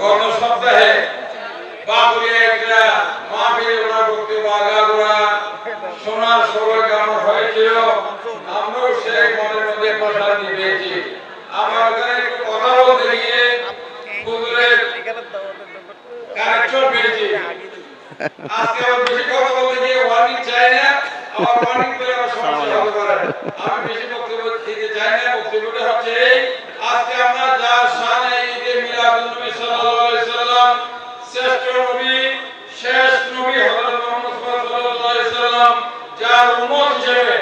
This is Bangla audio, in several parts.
গত সপ্তাহে বাবুয়ে একটা মাহফিল ওনার বক্তব্য আগাগোড়া শোনার সময় কেমন হয়েছিল। আমরাও সেই মনের মধ্যে প্রশান্তি পেয়েছি আমার ওখানে একটু কথা বলতে গিয়ে হুজুরের কানেকশন পেয়েছি। আজকে আমার বেশি কথা বলতে গিয়ে ওয়ার্নিং চাই না। আমার ওয়ার্নিং পেলে আমার সমস্যা হতে পারে। আমি বেশি বক্তব্য দিতে চাই না। বক্তব্যটা হচ্ছে, আজকে আমরা যার শানে ঈদে মিলাদুন নবী সাল্লাল্লাহু আলাইহি সাল্লাম শ্রেষ্ঠ নবী শেষ নবী হযরত মুহাম্মদ সাল্লাল্লাহু আলাইহি সাল্লাম যার উম্মত হিসেবে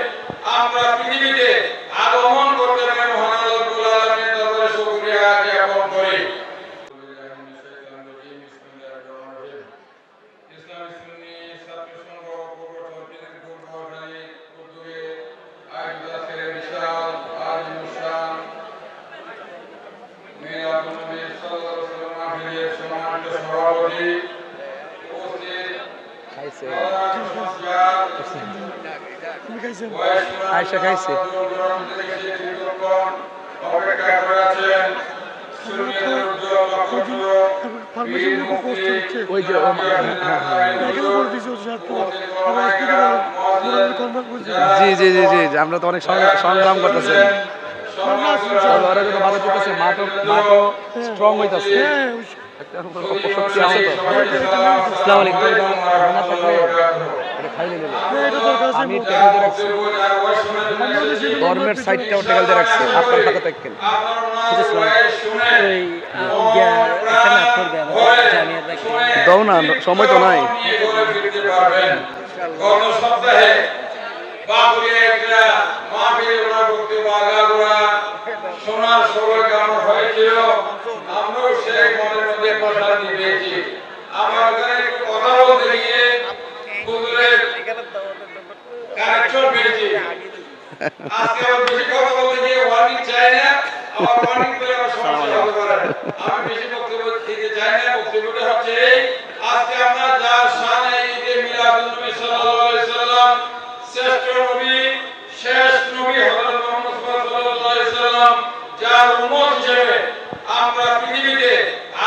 আমরা পৃথিবীতে আগমন করতে পারি মহান আল্লাহ রাব্বুল আলামিনের দরবারে শুকরিয়া জ্ঞাপন করি ইসলামী সুন্নি ছাত্র সংঘ প্রবর্তন পীরের গুরবাহারি উদ্যোগে আয়োজিত আজকের এই বিশাল আজ অনুষ্ঠান মিলাদুন নবী সাল্লাল্লাহু আলাইহি ওয়াসাল্লাম মাহফিলের সম্মানিত সভাপতি উপস্থিত খাইছে প্রধান সংস্কার আয়শা খাইছে। অপেক্ষা করে আছেন সুন্নিয়তের উজ্জ্বল নক্ষত্র মুক্তি ওই যে হ্যাঁ, হ্যাঁ, হ্যাঁ। জি জি জি জি আমরা তো অনেক সংগ্রাম- করতেছি। ওরা ভালো চলতেছে মা তো মা তো স্ট্রং হইতাছে। একটা উপর অপশক্তি আছে তো আসসালামু আলাইকুম। না থাকলে এটা খাইলে নেবে। আমি টেবিল রাখছি। ধর্মের সাইডটাও টেবিল রাখছি। আপনার খাতা দেখেন দাও না সময় তো নাই। সপ্তাহে বাবুয়ে একটা মাহফিল ওনার বক্তব্য আগাগোড়া শোনার সময় কেমন হয়েছিল? আমরাও সেই মনের মধ্যে প্রশান্তি পেয়েছি। আমার ওখানে একটু কথা বলতে গিয়ে হুজুরের কানেকশন পেয়েছি আজকে বেশি কথা বলতে গিয়ে ওয়ার্নিং চাই না। আমার ওয়ার্নিং পেলে আমার সমস্যা হতে পারে। আমি বেশি বক্তব্য দিতে চাই না বক্তব্যটা হচ্ছে আজকে আমরা যার শানে ঈদে মিলাদুন নবী সাল্লাল্লাহু আলাইহি সাল্লাম শ্রেষ্ঠ নবী শেষ নবী হযরত মুহাম্মদ সাল্লাল্লাহু আলাইহি সাল্লাম যার উম্মত হিসেবে আমরা পৃথিবীতে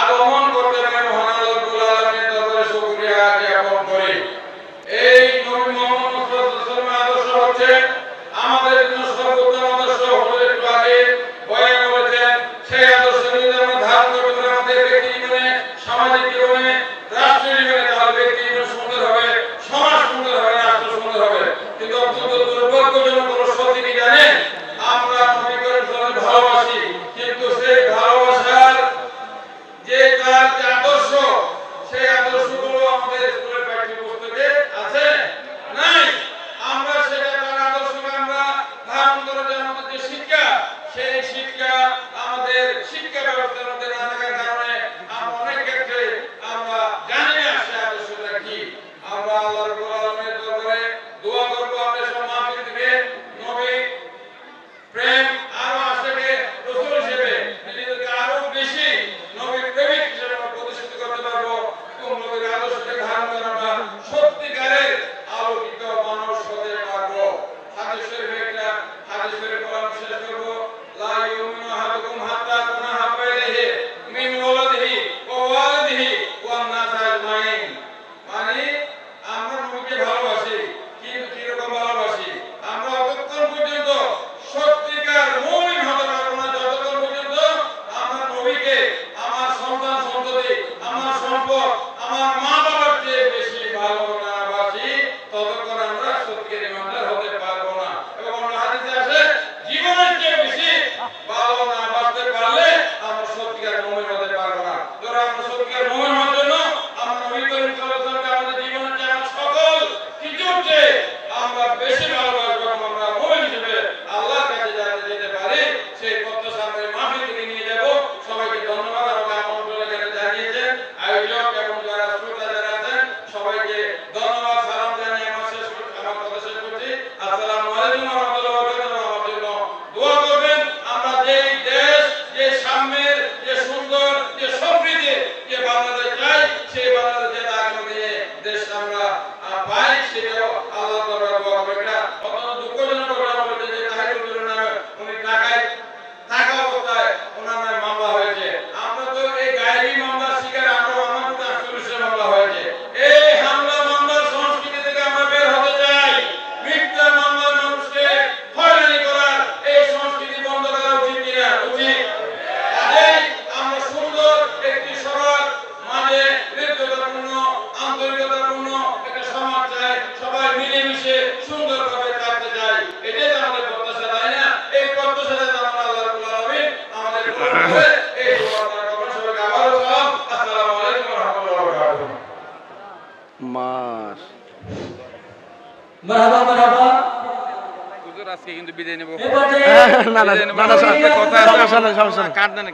আগমন করতে পারি মহান আল্লাহ রাব্বুল আলামিনের দরবারে শুকরিয়া জ্ঞাপন করি। এই নবী মুহাম্মদ সাল্লাল্লাহু আলাইহি আদর্শ হচ্ছে আমাদের জন্য সর্বোত্তম আদর্শ হলো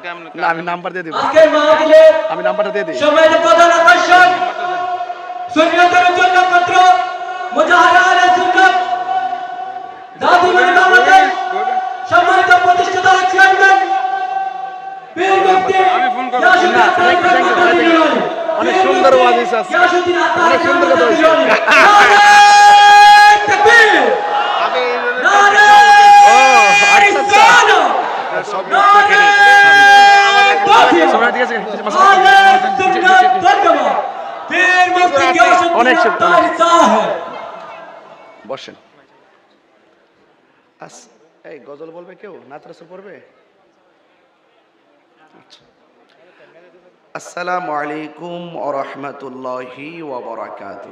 কেমন না আমি নাম্বার দিয়ে দিব। আমি নাম্বারটা দিয়ে দিই। প্রধান আকর্ষণ সুন্নতের নক্ষত্র মুজাহিদ আলে সুন্নাত জাতি মানে বাংলাদেশ সম্মানিত প্রতিষ্ঠাতা চেয়ারম্যান বীর মুফতি আমি ফোন করব। অনেক সুন্দর ওয়াজ আত্মার অনেক সুন্দর কথা আত্মার সাহেব বসেন। আস এই গজল বলবে কেউ? নাত রসুল পড়বে? আচ্ছা। আসসালামু আলাইকুম ওয়া রাহমাতুল্লাহি ওয়া বারাকাতুহু।